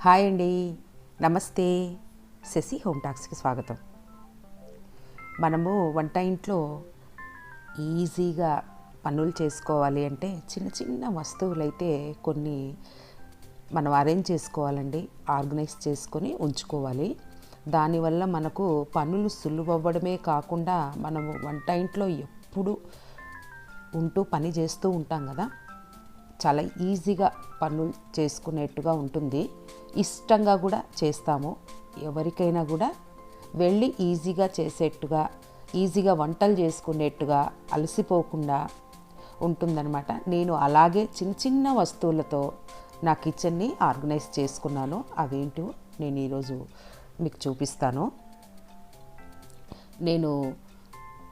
Hi అండి. నమస్తే. Shashi home టాక్స్కి స్వాగతం. మనము వంట ఇంట్లో ఈజీగా పనులు చేసుకోవాలి అంటే చిన్న చిన్న వస్తువులు అయితే కొన్ని మనం అరేంజ్ చేసుకోవాలండి. ఆర్గనైజ్ చేసుకొని ఉంచుకోవాలి. దానివల్ల మనకు పనులు సులువవ్వడమే కాకుండా మనము వంట ఇంట్లో ఎప్పుడు ఉంటూ పని చేస్తూ ఉంటాం కదా. చాలా ఈజీగా పనులు చేసుకునేట్టుగా ఉంటుంది. ఇష్టంగా కూడా చేస్తాము. ఎవరికైనా కూడా వెళ్ళి ఈజీగా చేసేట్టుగా ఈజీగా వంటలు చేసుకునేట్టుగా అలసిపోకుండా ఉంటుందన్నమాట. నేను అలాగే చిన్న చిన్న వస్తువులతో నా కిచెన్ని ఆర్గనైజ్ చేసుకున్నాను. అవేంటో నేను ఈరోజు మీకు చూపిస్తాను. నేను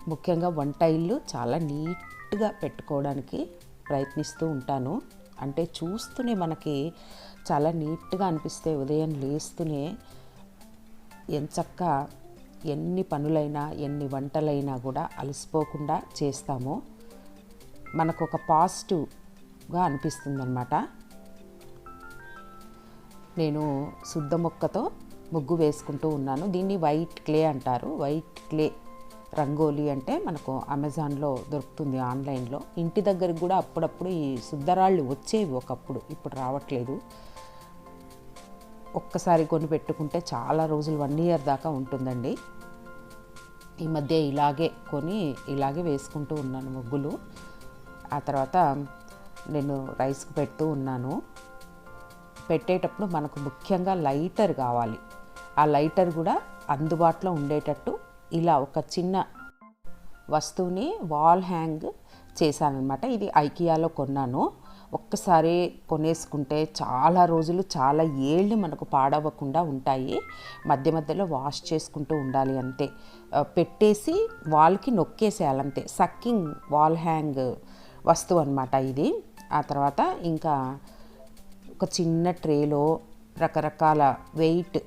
ముఖ్యంగా వంట ఇల్లు చాలా నీట్గా పెట్టుకోవడానికి ప్రయత్నిస్తూ ఉంటాను. అంటే చూస్తూనే మనకి చాలా నీట్గా అనిపిస్తే ఉదయం లేస్తూనే ఎంచక్క ఎన్ని పనులైనా ఎన్ని వంటలైనా కూడా అలసిపోకుండా చేస్తాము. మనకు ఒక పాజిటివ్గా అనిపిస్తుందన్నమాట. నేను శుద్ధ మొక్కతో ముగ్గు వేసుకుంటూ ఉన్నాను. దీన్ని వైట్ క్లే అంటారు. వైట్ క్లే రంగోలీ అంటే మనకు అమెజాన్లో దొరుకుతుంది ఆన్లైన్లో. ఇంటి దగ్గరికి కూడా అప్పుడప్పుడు ఈ శుద్ధరాళ్ళు వచ్చేవి ఒకప్పుడు ఇప్పుడు రావట్లేదు. ఒక్కసారి కొని పెట్టుకుంటే చాలా రోజులు వన్ ఇయర్ దాకా ఉంటుందండి. ఈ మధ్య ఇలాగే కొని ఇలాగే వేసుకుంటూ ఉన్నాను ముగ్గులు. ఆ తర్వాత నేను రైస్కి పెడుతూ ఉన్నాను. పెట్టేటప్పుడు మనకు ముఖ్యంగా లైటర్ కావాలి. ఆ లైటర్ కూడా అందుబాటులో ఉండేటట్టు ఇలా ఒక చిన్న వస్తువుని వాల్ హ్యాంగ్ చేశానమాట ఇది ఐకియాలో కొన్నాను. ఒక్కసారి కొనేసుకుంటే చాలా రోజులు చాలా ఏళ్ళు మనకు పాడవకుండా ఉంటాయి. మధ్య మధ్యలో వాష్ చేసుకుంటూ ఉండాలి అంతే. పెట్టేసి వాల్కి నొక్కేసేయాలంతే. సక్కింగ్ వాల్ హ్యాంగ్ వస్తువు అనమాట ఇది. ఆ తర్వాత ఇంకా ఒక చిన్న ట్రేలో రకరకాల వెయిట్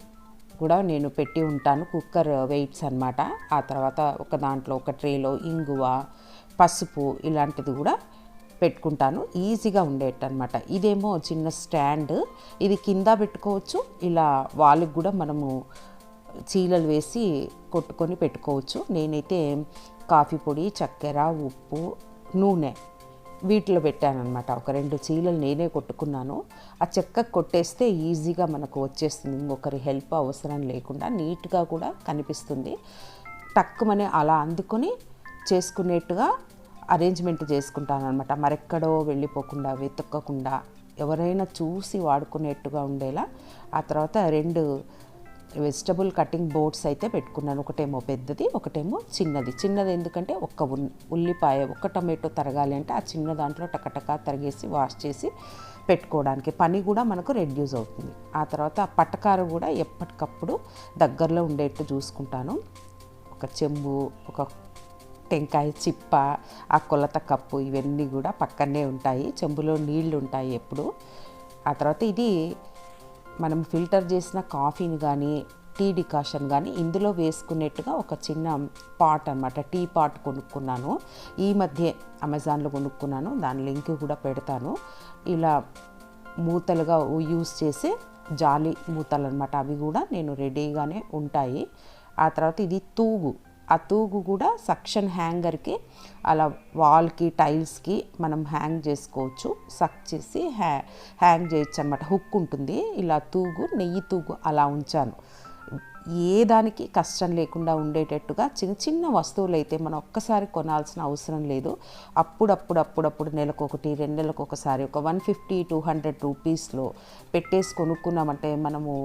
కూడా నేను పెట్టి ఉంటాను కుక్కర్ వెయిట్స్ అన్నమాట. ఆ తర్వాత ఒక దాంట్లో ఒక ట్రేలో ఇంగువ పసుపు ఇలాంటిది కూడా పెట్టుకుంటాను. ఈజీగా ఉండేటనమాట ఇదేమో చిన్న స్టాండ్. ఇది కింద పెట్టుకోవచ్చు ఇలా వాళ్ళకి కూడా మనము చీలలు వేసి కొట్టుకొని పెట్టుకోవచ్చు. నేనైతే కాఫీ పొడి చక్కెర ఉప్పు నూనె వీటిలో పెట్టానమాట ఒక రెండు చీలలు నేనే కొట్టుకున్నాను. ఆ చెక్క కొట్టేస్తే ఈజీగా మనకు వచ్చేస్తుంది. ఇంకొకరి హెల్ప్ అవసరం లేకుండా నీట్గా కూడా కనిపిస్తుంది. తక్కువనే అలా అందుకొని చేసుకునేట్టుగా అరేంజ్మెంట్ చేసుకుంటాను అనమాట మరెక్కడో వెళ్ళిపోకుండా వెతుక్కకుండా ఎవరైనా చూసి వాడుకునేట్టుగా ఉండేలా. ఆ తర్వాత రెండు వెజిటబుల్ కటింగ్ బోర్డ్స్ అయితే పెట్టుకున్నాను. ఒకటేమో పెద్దది ఒకటేమో చిన్నది. చిన్నది ఎందుకంటే ఒక్క ఉల్- ఉల్లిపాయ ఒక్క టమాటో తరగాలి అంటే ఆ చిన్న దాంట్లో టకటకా తరిగేసి వాష్ చేసి పెట్టుకోవడానికి. పని కూడా మనకు రెడ్యూస్ అవుతుంది. ఆ తర్వాత ఆ పట్టకారు కూడా ఎప్పటికప్పుడు దగ్గరలో ఉండేట్టు చూసుకుంటాను. ఒక చెంబు ఒక టెంకాయ చిప్ప ఆ కొలత కప్పు ఇవన్నీ కూడా పక్కనే ఉంటాయి. చెంబులో నీళ్ళు ఉంటాయి ఎప్పుడు. ఆ తర్వాత ఇది మనం ఫిల్టర్ చేసిన కాఫీని కానీ టీ డికాషన్ కానీ ఇందులో వేసుకునేట్టుగా ఒక చిన్న పాట్ అనమాట టీ పాట్ కొనుక్కున్నాను. ఈ మధ్య అమెజాన్లో కొనుక్కున్నాను. దాని లింక్ కూడా పెడతాను. ఇలా మూతలుగా యూస్ చేసే జాలి మూతలు అనమాట అవి కూడా నేను రెడీగానే ఉంటాయి. ఆ తర్వాత ఇది తూగు. ఆ తూగు కూడా సక్షన్ హ్యాంగర్కి అలా వాల్కి టైల్స్కి మనం హ్యాంగ్ చేసుకోవచ్చు. సక్ చేసి హ్యా హ్యాంగ్ చేయొచ్చు అనమాట హుక్ ఉంటుంది. ఇలా తూగు నెయ్యి తూగు అలా ఉంచాను. ఏ దానికి కష్టం లేకుండా ఉండేటట్టుగా చిన్న చిన్న వస్తువులు అయితే మనం ఒక్కసారి కొనాల్సిన అవసరం లేదు. అప్పుడప్పుడు అప్పుడప్పుడు నెలకు ఒకటి రెండు నెలలకు ఒకసారి ఒక వన్ ఫిఫ్టీ టూ హండ్రెడ్ రూపీస్లో పెట్టేసి కొనుక్కున్నామంటే మనము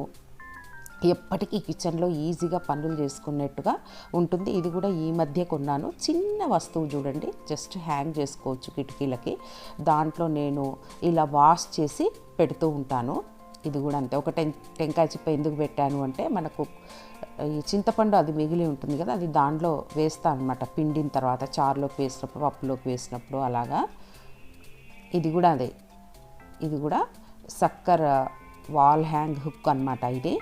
ఎప్పటికీ కిచెన్లో ఈజీగా పనులు చేసుకున్నట్టుగా ఉంటుంది. ఇది కూడా ఈ మధ్య కొన్నాను. చిన్న వస్తువు చూడండి. జస్ట్ హ్యాంగ్ చేసుకోవచ్చు కిటికీలకి. దాంట్లో నేను ఇలా వాష్ చేసి పెడుతూ ఉంటాను. ఇది కూడా అంతే. ఒక టెం టెంకాయ చిప్ప ఎందుకు పెట్టాను అంటే మనకు ఈ చింతపండు అది మిగిలి ఉంటుంది కదా అది దాంట్లో వేస్తాను అనమాట పిండిన తర్వాత చారులోకి వేసినప్పుడు పప్పులోకి వేసినప్పుడు అలాగా. ఇది కూడా అదే. ఇది కూడా సక్కర్ వాల్ హ్యాంగ్ హుక్ అన్నమాట ఇది.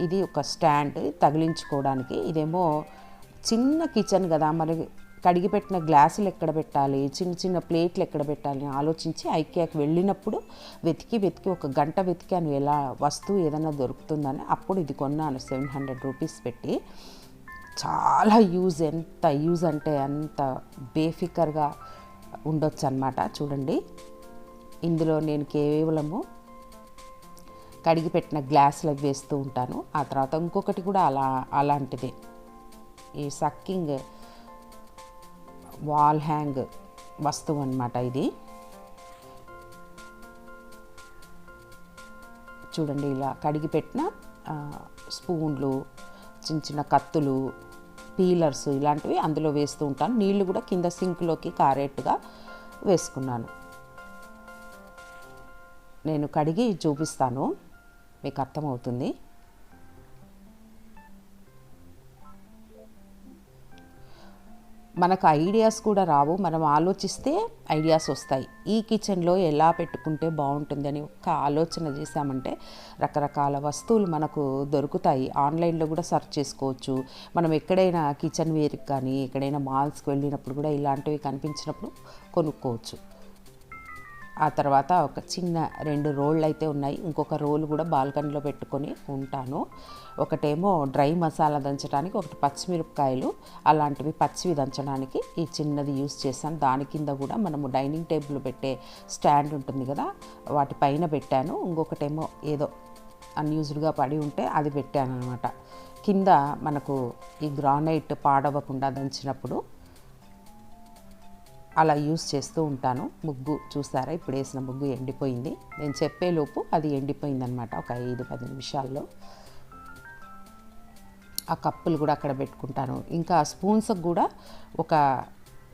ఇది ఒక స్టాండ్ తగిలించుకోవడానికి. ఇదేమో చిన్న కిచెన్ కదా మరి కడిగి పెట్టిన గ్లాసులు ఎక్కడ పెట్టాలి చిన్న చిన్న ప్లేట్లు ఎక్కడ పెట్టాలి ఆలోచించి ఐకియాకి వెళ్ళినప్పుడు వెతికి వెతికి ఒక గంట వెతికాను ఎలా వస్తువు ఏదైనా దొరుకుతుందని అప్పుడు ఇది కొన్నాను సెవెన్ హండ్రెడ్ రూపీస్ పెట్టి. చాలా యూజ్ ఎంత యూజ్ అంటే అంత బేఫికర్గా ఉండొచ్చు అనమాట చూడండి ఇందులో నేను కేవలము కడిగి పెట్టిన గ్లాసులు వేస్తూ ఉంటాను. ఆ తర్వాత ఇంకొకటి కూడా అలా అలాంటిదే. ఈ సక్కింగ్ వాల్ హ్యాంగ్ వస్తువు అనమాట ఇది. చూడండి ఇలా కడిగి పెట్టిన స్పూన్లు చిన్న చిన్న కత్తులు పీలర్స్ ఇలాంటివి అందులో వేస్తూ ఉంటాను. నీళ్ళు కూడా కింద సింక్లోకి కారేట్టుగా వేసుకున్నాను. నేను కడిగి చూపిస్తాను. మీకు అర్థమవుతుంది. మనకు ఐడియాస్ కూడా రావు. మనం ఆలోచిస్తే ఐడియాస్ వస్తాయి. ఈ కిచెన్లో ఎలా పెట్టుకుంటే బాగుంటుందని ఒక్క ఆలోచన చేసామంటే రకరకాల వస్తువులు మనకు దొరుకుతాయి. ఆన్లైన్లో కూడా సర్చ్ చేసుకోవచ్చు. మనం ఎక్కడైనా కిచెన్ వేర్కి కానీ ఎక్కడైనా మాల్స్కి వెళ్ళినప్పుడు కూడా ఇలాంటివి కనిపించినప్పుడు కొనుక్కోవచ్చు. ఆ తర్వాత ఒక చిన్న రెండు రోళ్ళు అయితే ఉన్నాయి. ఇంకొక రోల్ కూడా బాల్కనీలో పెట్టుకొని ఉంటాను. ఒకటేమో డ్రై మసాలా దంచడానికి ఒకటి పచ్చిమిరపకాయలు అలాంటివి పచ్చివి దంచడానికి ఈ చిన్నది యూస్ చేశాను. దాని కింద కూడా మనము డైనింగ్ టేబుల్ పెట్టే స్టాండ్ ఉంటుంది కదా వాటి పైన పెట్టాను. ఇంకొకటేమో ఏదో అన్యూజ్డ్గా పడి ఉంటే అది పెట్టాను అనమాట కింద మనకు ఈ గ్రానైట్ పాడవకుండా దంచినప్పుడు అలా యూస్ చేస్తూ ఉంటాను. ముగ్గు చూసారా? ఇప్పుడు వేసిన ముగ్గు ఎండిపోయింది. నేను చెప్పేలోపు అది ఎండిపోయింది అనమాట ఒక ఐదు పది నిమిషాల్లో. ఆ కప్పులు కూడా అక్కడ పెట్టుకుంటాను. ఇంకా స్పూన్స్కి కూడా ఒక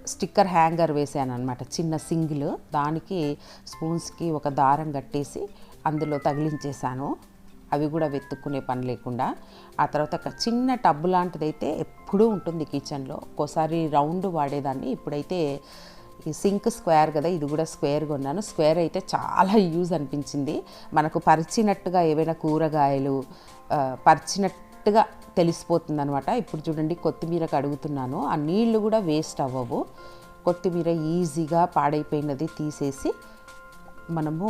స్టిక్కర్ హ్యాంగర్ వేసాను అనమాట చిన్న సింగిల్. దానికి స్పూన్స్కి ఒక దారం కట్టేసి అందులో తగిలించేసాను. అవి కూడా వెతుక్కునే పని లేకుండా ఆ తర్వాత ఒక చిన్న టబ్బు లాంటిదైతే ఎప్పుడూ ఉంటుంది కిచెన్లో. ఒక్కోసారి రౌండ్ వాడేదాన్ని. ఇప్పుడైతే ఈ సింక్ స్క్వేర్ కదా ఇది కూడా స్క్వేర్ కొన్నాను. స్క్వేర్ అయితే చాలా యూజ్ అనిపించింది. మనకు పరిచినట్టుగా ఏవైనా కూరగాయలు పరిచినట్టుగా తెలిసిపోతుంది అనమాట ఇప్పుడు చూడండి కొత్తిమీర కడుగుతున్నాను ఆ నీళ్ళు కూడా వేస్ట్ అవ్వవు. కొత్తిమీర ఈజీగా పాడైపోయినది తీసేసి మనము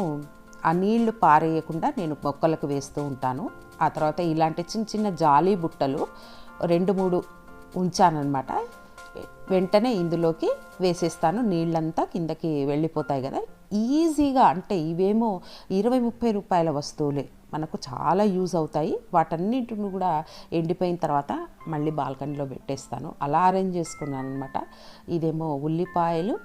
ఆ నీళ్ళు పారేయకుండా నేను మొక్కలకు వేస్తూ ఉంటాను. ఆ తర్వాత ఇలాంటి చిన్న చిన్న జాలి బుట్టలు రెండు మూడు ఉంచానన్నమాట. వెంటనే ఇందులోకి వేసేస్తాను. నీళ్ళంతా కిందకి వెళ్ళిపోతాయి కదా. ఈజీగా అంటే ఇవేమో ఇరవై ముప్పై రూపాయల వస్తువులే. మనకు చాలా యూజ్ అవుతాయి. వాటన్నిటిని కూడా ఎండిపోయిన తర్వాత మళ్ళీ బాల్కనీలో పెట్టేస్తాను. అలా అరేంజ్ చేసుకున్నాను అనమాట ఇదేమో ఉల్లిపాయలు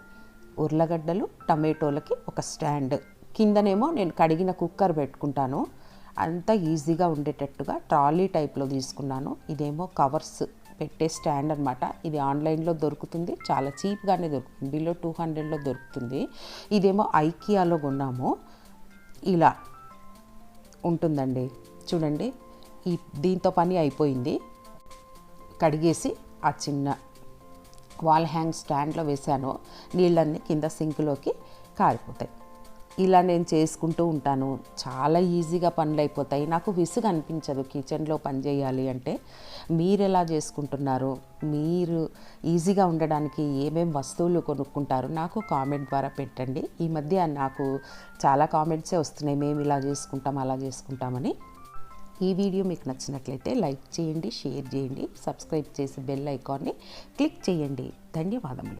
ఉర్లగడ్డలు టమాటోలకి ఒక స్టాండ్. కిందనేమో నేను కడిగిన కుక్కర్ పెట్టుకుంటాను. అంత ఈజీగా ఉండేటట్టుగా ట్రాలీ టైప్లో తీసుకున్నాను. ఇదేమో కవర్స్ పెట్టే స్టాండ్ అనమాట ఇది ఆన్లైన్లో దొరుకుతుంది. చాలా చీప్గానే దొరుకుతుంది. బిలో టూ హండ్రెడ్లో దొరుకుతుంది. ఇదేమో ఐకియాలో కొన్నాము. ఇలా ఉంటుందండి. చూడండి. ఈ దీంతో పని అయిపోయింది. కడిగేసి ఆ చిన్న వాల్ హ్యాంగ్ స్టాండ్లో వేసాను. నీళ్ళన్నీ కింద సింక్లోకి కారిపోతాయి. ఇలా నేను చేసుకుంటూ ఉంటాను. చాలా ఈజీగా పనులు అయిపోతాయి నాకు విసుగు అనిపించదు కిచెన్లో పని చేయాలి అంటే. మీరు ఎలా చేసుకుంటున్నారు మీరు ఈజీగా ఉండడానికి ఏమేం వస్తువులు కొనుక్కుంటారు నాకు కామెంట్ ద్వారా పెట్టండి. ఈ మధ్య నాకు చాలా కామెంట్సే వస్తున్నాయి. మేము ఇలా చేసుకుంటాం అలా చేసుకుంటామని. ఈ వీడియో మీకు నచ్చినట్లయితే లైక్ చేయండి షేర్ చేయండి సబ్స్క్రైబ్ చేసి బెల్ ఐకాన్ని క్లిక్ చేయండి. ధన్యవాదములు.